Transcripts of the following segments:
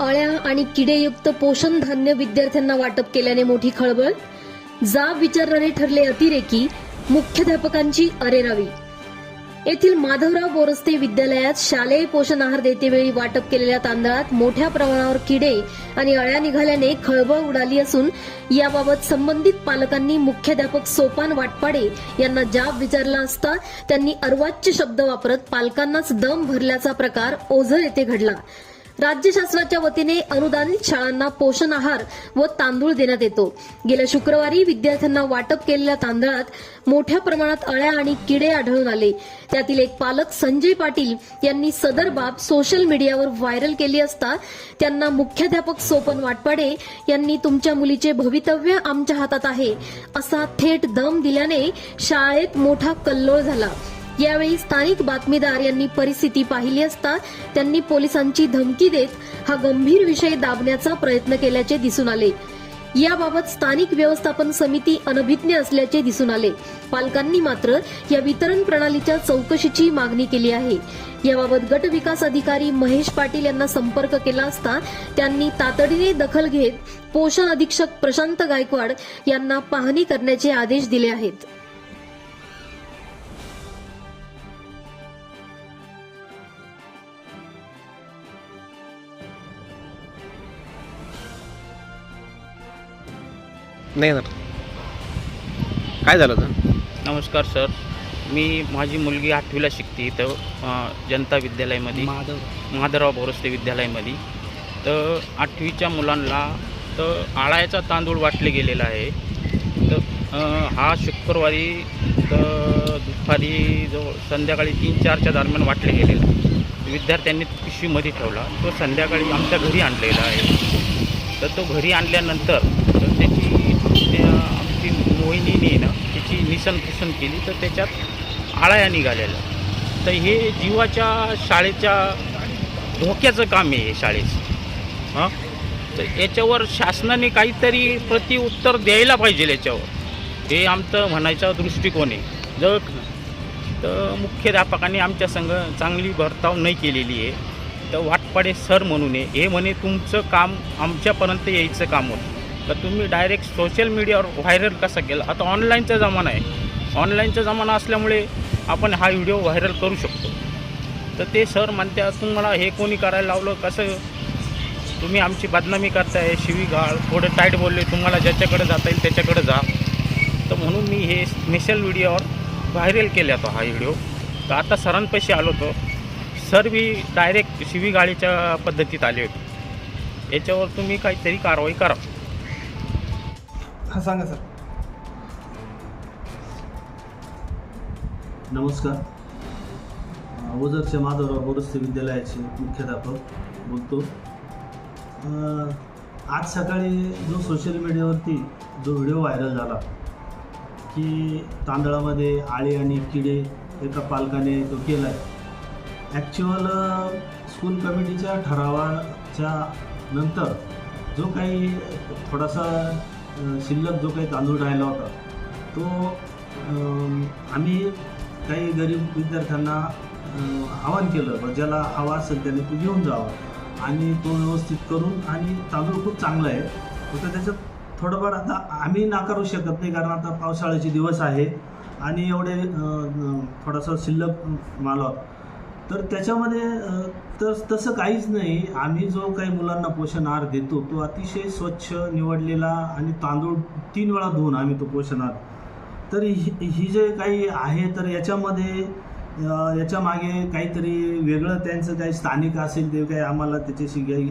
अळ्या आणि किडेयुक्त पोषण धान्य विद्यार्थ्यांना वाटप केल्याने मोठी खळबळ. जाब विचारणारे ठरले अतिरेकी मुख्याध्यापकांची अरेरावी. येथील माधवराव बोरस्ते विद्यालयात शालेय पोषण आहार देतेवेळी वाटप केलेल्या तांदळात मोठ्या प्रमाणावर किडे आणि अळ्या निघाल्याने खळबळ उडाली असून याबाबत संबंधित पालकांनी मुख्याध्यापक सोपान वाटपाडे यांना जाब विचारला असता त्यांनी अर्वाच्य शब्द वापरत पालकांनाच दम भरल्याचा प्रकार ओझर येथे घडला. राज्य शासनाच्या वतीने अनुदानित शाळांना पोषण आहार व तांदूळ देण्यात येतो. गेल्या शुक्रवारी विद्यार्थ्यांना वाटप केलेल्या तांदळात मोठ्या प्रमाणात अळ्या आणि किडे आढळून आले. त्यातील एक पालक संजय पाटील यांनी सदर बाब सोशल मीडियावर व्हायरल केली असता त्यांना मुख्याध्यापक सोपन वाटपाडे यांनी तुमच्या मुलीचे भवितव्य आमच्या हातात आहे. असा थेट दम दिल्याने शाळेत मोठा कल्लोळ झाला. यावेळी स्थानिक बातमीदार यांनी परिस्थिती पाहिली असता त्यांनी पोलिसांची धमकी देत हा गंभीर विषय दाबण्याचा प्रयत्न केल्याचे दिसून आले. याबाबत स्थानिक व्यवस्थापन समिती अनभिज्ञ असल्याचे दिसून आले. पालकांनी मात्र या वितरण प्रणालीच्या चौकशीची मागणी केली आहे. याबाबत गट विकास अधिकारी महेश पाटील यांना संपर्क केला असता त्यांनी तातडीने दखल घेत पोषण अधीक्षक प्रशांत गायकवाड यांना पाहणी करण्याचे आदेश दिले आहेत. नाही येणार. काय झालं होतं? नमस्कार सर. मी माझी मुलगी आठवीला शिकते इथं अ, जनता विद्यालयामध्ये. माधव. माधवराव बोरस्ते विद्यालयामध्ये. तर आठवीच्या मुलांना तर आळायचा तांदूळ वाटले गेलेला आहे. तर अ, हा शुक्रवारी तर दुपारी जो संध्याकाळी तीन चारच्या दरम्यान वाटले गेलेला. विद्यार्थ्यांनी तो पिशवीमध्ये ठेवला. तो संध्याकाळी आमच्या घरी आणलेला आहे. तर तो घरी आणल्यानंतर आमची ना त्याची निसन केली तर त्याच्यात आळाया निघालेल्या. तर हे जीवाच्या शाळेच्या धोक्याचं काम आहे हे शाळेचं. हां? तर याच्यावर शासनाने काहीतरी प्रतिउत्तर द्यायला पाहिजे याच्यावर. हे आमचं म्हणायचा दृष्टिकोन आहे. जर तर मुख्याध्यापकाने आमच्या संघ चांगली वर्ताव नाही केलेली आहे. तर वाटपाडे सर म्हणून आहे. हे म्हणे तुमचं काम आमच्यापर्यंत यायचं काम होतं. तर तुम्ही डायरेक्ट सोशल मीडियावर व्हायरल कसा केला आता ऑनलाईनचा जमाना आहे. ऑनलाईनचा जमाना असल्यामुळे आपण हा व्हिडिओ व्हायरल करू शकतो. तर ते सर म्हणत्या तुम्हाला हे कोणी करायला लावलं? कसं? तुम्ही आमची बदनामी करताय शिवीगाळ थोडं टाईट बोलले तुम्हाला ज्याच्याकडे जाता येईल त्याच्याकडे जा. तर म्हणून मी हे स्पेशल व्हिडिओवर व्हायरल केला होता हा व्हिडिओ तर आता सरांपाशी आलो होतो. सर मी डायरेक्ट शिवीगाळीच्या पद्धतीत आले होते. याच्यावर तुम्ही काहीतरी कारवाई करा. हा सांगा सर. नमस्कार. ओझरच्या माधवराव गोरस्ते विद्यालयाचे मुख्याध्यापक बोलतो. आज सकाळी जो सोशल मीडियावरती जो व्हिडिओ व्हायरल झाला की तांदळामध्ये आळे आणि किडे एका पालकाने तो केला आहे ॲक्च्युअल स्कूल कमिटीच्या ठरावाच्या नंतर जो काही थोडासा शिल्लक जो काही तांदूळ राहिला होता तो आम्ही काही गरीब विद्यार्थ्यांना आवाहन केलं व ज्याला हवा असेल त्याने तो घेऊन जावा. आणि तो व्यवस्थित करून आणि तांदूळ खूप चांगला आहे. फक्त त्याच्यात थोडंफार आता आम्ही नाकारू शकत नाही कारण आता पावसाळ्याचे दिवस आहे. आणि एवढे थोडासा शिल्लक माल तर त्याच्यामध्ये तर तसं काहीच नाही. आम्ही जो काही मुलांना पोषण आहार देतो तो अतिशय स्वच्छ निवडलेला आणि तांदूळ तीन वेळा धुवून आम्ही तो पोषण आहार. तर ही ही जे काही आहे तर याच्यामध्ये याच्या मागे काहीतरी वेगळं त्यांचं काही स्थानिक असेल ते काही आम्हाला त्याच्याशी काही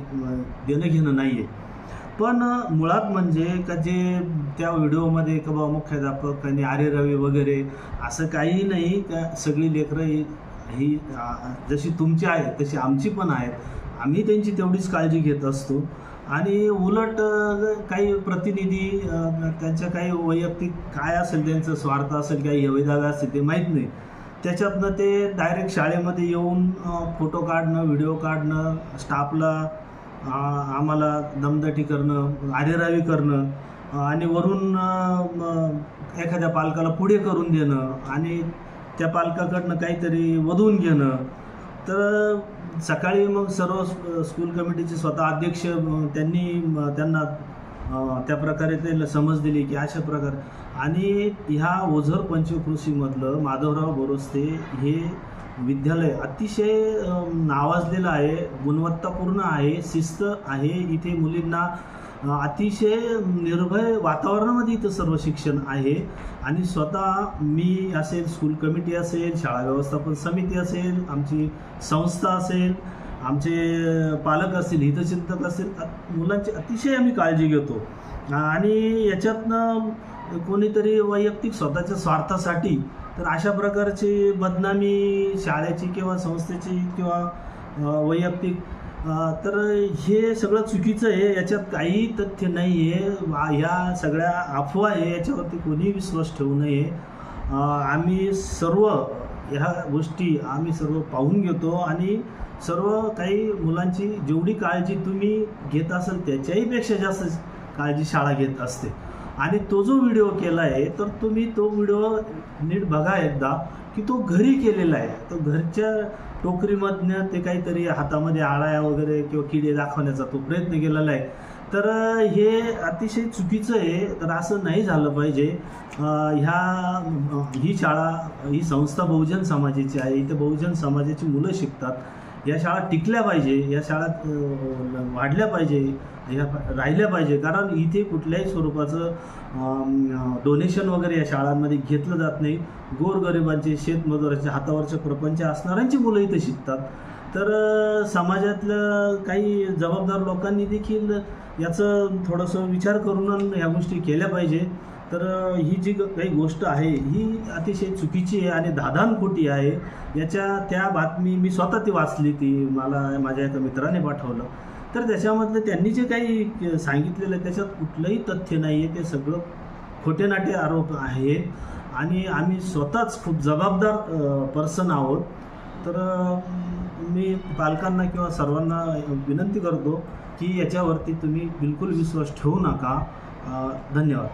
देणं घेणं नाही आहे पण मुळात म्हणजे का जे त्या व्हिडिओमध्ये का बाबा मुख्याध्यापक आणि आर्य रवी वगैरे असं काही नाही. का सगळी लेकरं ही जशी तुमची आहेत तशी आमची पण आहेत. आम्ही त्यांची तेवढीच काळजी घेत असतो. आणि उलट काही प्रतिनिधी त्यांच्या काही वैयक्तिक काय असेल त्यांचं स्वार्थ असेल काही हवेदावे असेल ते माहीत नाही. त्याच्यातनं ते डायरेक्ट शाळेमध्ये येऊन फोटो काढणं व्हिडिओ काढणं स्टाफला आम्हाला दमदाटी करणं आरेरावी करणं आणि वरून एखाद्या पालकाला पुढे करून देणं आणि त्या पालकाकडनं काहीतरी वधून घेणं. तर सकाळी मग सर्व स्कूल कमिटीचे स्वतः अध्यक्ष त्यांनी त्यांना त्या प्रकारे ते समज दिली की अशा प्रकारे. आणि ह्या ओझर पंचकृषीमधलं माधवराव बोरस्ते हे विद्यालय अतिशय नावाजलेलं आहे गुणवत्तापूर्ण आहे शिस्त आहे. इथे मुलींना अतिशय निर्भय वातावरणामध्ये इथं सर्व शिक्षण आहे. आणि स्वतः मी असेल स्कूल कमिटी असेल शाळा व्यवस्थापन समिती असेल आमची संस्था असेल आमचे पालक असतील हितचिंतक असतील मुलांची अतिशय आम्ही काळजी घेतो. आणि याच्यातनं कोणीतरी वैयक्तिक स्वतःच्या स्वार्थासाठी तर अशा प्रकारची बदनामी शाळेची किंवा संस्थेची किंवा वैयक्तिक तर हे सगळं चुकीचं आहे. याच्यात काही तथ्य नाही आहे ह्या सगळ्या अफवा आहे. याच्यावरती कोणी विश्वास ठेवू नये. आम्ही सर्व ह्या गोष्टी आम्ही सर्व पाहून घेतो आणि सर्व काही मुलांची जेवढी काळजी तुम्ही घेत असाल त्याच्याहीपेक्षा जास्त काळजी शाळा घेत असते. आणि तो जो व्हिडिओ केला आहे तर तुम्ही तो व्हिडिओ नीट बघा एकदा की तो घरी केलेला आहे. तो घरच्या टोकरीमधनं ते काहीतरी हातामध्ये आळाया वगैरे किंवा किडे दाखवण्याचा तो प्रयत्न केलेला आहे. तर हे अतिशय चुकीचं आहे. तर असं नाही झालं पाहिजे. ह्या ही शाळा ही संस्था बहुजन समाजाची आहे. इथे बहुजन समाजाची मुलं शिकतात. या शाळा टिकल्या पाहिजे या शाळा वाढल्या पाहिजे या राहिल्या पाहिजे. कारण इथे कुठल्याही स्वरूपाचं डोनेशन वगैरे या शाळांमध्ये घेतलं जात नाही. गोरगरिबांचे शेतमजुरांचे हातावरचे प्रपंच असणाऱ्यांची मुलं इथे शिकतात. तर समाजातल्या समाजातलं काही जबाबदार लोकांनी देखील याचं थोडंसं विचार करून ह्या गोष्टी केल्या पाहिजे. तर ही जी ग- काही गोष्ट आहे ही अतिशय चुकीची आहे आणि दादानखोटी आहे. याच्या त्या बातमी मी स्वतः ती वाचली ती मला माझ्या एका मित्राने पाठवलं. तर त्याच्यामधलं त्यांनी जे काही सांगितलेलं आहे त्याच्यात कुठलंही तथ्य नाही आहे ते सगळं खोटेनाटे आरोप आहेत आणि आम्ही स्वतःच खूप जबाबदार पर्सन आहोत. तर मी पालकांना किंवा सर्वांना विनंती करतो की याच्यावरती तुम्ही बिलकुल विश्वास ठेवू नका. धन्यवाद.